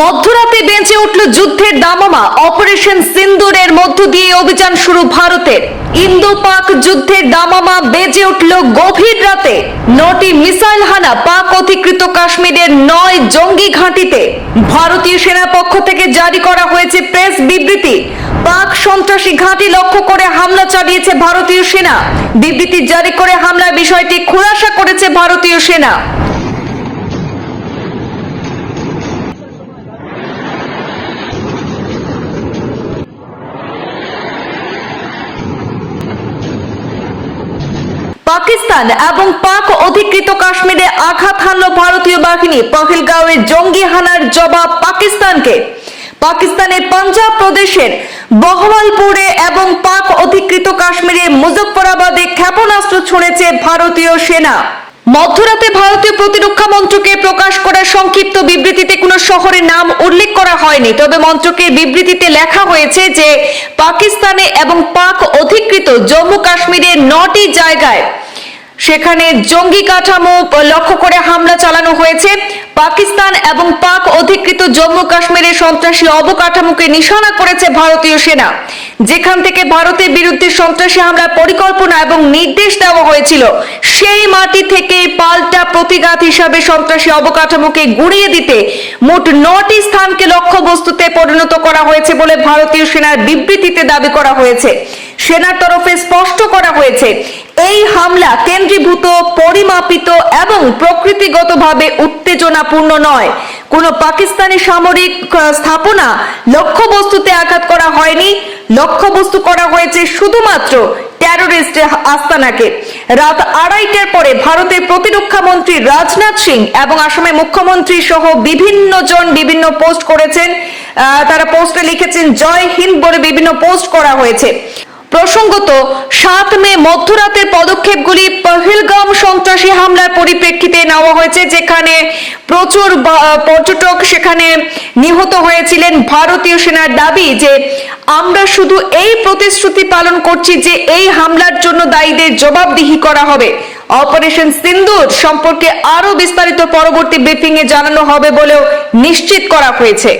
মধ্যরাতে বেঁচে উঠল যুদ্ধের দামামা। অপারেশন সিন্দুরের মধ্য দিয়ে অভিযান শুরু ভারতের। ইন্দো পাক যুদ্ধের দামামা বেজে উঠল গভীর রাতে। নটি মিসাইল হানা পাক অধিকৃত কাশ্মীরের নয় জঙ্গি ঘাঁটিতে। ভারতীয় সেনা পক্ষ থেকে জারি করা হয়েছে প্রেস বিবৃতি। পাক সন্ত্রাসী ঘাঁটি লক্ষ্য করে হামলা চালিয়েছে ভারতীয় সেনা। বিবৃতি জারি করে হামলার বিষয়টি খোলাসা করেছে ভারতীয় সেনা। পাকিস্তান এবং পাক অধিকৃত কাশ্মীরে আঘাত হানল ভারতীয় বাহিনী। পহেলগাঁওয়ে জঙ্গি হানার জবাব পাকিস্তানকে। পাকিস্তানের পাঞ্জাব প্রদেশের বহওয়ালপুরে এবং পাক অধিকৃত কাশ্মীরে মুজফ্ফরাবাদে ক্ষেপণাস্ত্র ছুঁড়েছে ভারতীয় সেনা। মধ্যরাতে ভারতীয় প্রতিরক্ষা মন্ত্রকে প্রকাশ করা সংক্ষিপ্ত বিবৃতিতে কোনো শহরের নাম উল্লেখ করা হয়নি। তবে মন্ত্রকের বিবৃতিতে লেখা হয়েছে যে, পাকিস্তানে এবং পাক অধিকৃত জম্মু কাশ্মীরের নটি জায়গায় সেখানে জঙ্গি কাঠামো লক্ষ্য করে হামলা চালানো হয়েছে। পাকিস্তান এবং পাক অধিকৃত জম্মু কাশ্মীরের সন্ত্রাসী অবকাঠামোকে নিশানা করেছে ভারতীয় সেনা। যেখান থেকে ভারতের বিরুদ্ধে সন্ত্রাসী হামলার পরিকল্পনা এবং নির্দেশ দেওয়া হয়েছিল, সেই মাটি থেকে পাল্টা প্রতিঘাত হিসাবে সন্ত্রাসী অবকাঠামোকে গুড়িয়ে দিতে মোট নটি স্থানকে লক্ষ্যবস্তুতে পরিণত করা হয়েছে বলে ভারতীয় সেনার বিবৃতিতে দাবি করা হয়েছে। সেনার তরফে স্পষ্ট করা হয়েছে হামলা কেন্দ্রীভূত, পরিমাপিত এবং প্রকৃতিগতভাবে উত্তেজনাপূর্ণ নয়। কোনো পাকিস্তানি সামরিক স্থাপনা লক্ষ্যবস্তুতে আঘাত করা হয়নি। লক্ষ্যবস্তু করা হয়েছে শুধুমাত্র টেরোরিস্ট আস্তানাকে। রাত আড়াইটার পরে ভারতের প্রতিরক্ষা মন্ত্রী রাজনাথ সিং এবং আসামের মুখ্যমন্ত্রী সহ বিভিন্ন জন বিভিন্ন পোস্ট করেছেন। তারা পোস্টে লিখেছেন, জয় হিন্দ বলে বিভিন্ন পোস্ট করা হয়েছে। প্রসঙ্গত, সাত মে মধ্যরাতের পদক্ষেপগুলি পহেলগাম সন্ত্রাসী হামলার পরিপ্রেক্ষিতে নেওয়া হয়েছে, যেখানে প্রচুর পর্যটক সেখানে নিহত হয়েছিলেন। ভারতীয় সেনার দাবি যে, আমরা শুধু এই প্রতিশ্রুতি পালন করছি যে এই হামলার জন্য দায়ীদের জবাবদিহি করা হবে। অপারেশন সিন্দুর সম্পর্কে আরও বিস্তারিত পরবর্তী ব্রিফিং এ জানানো হবে বলেও নিশ্চিত করা হয়েছে।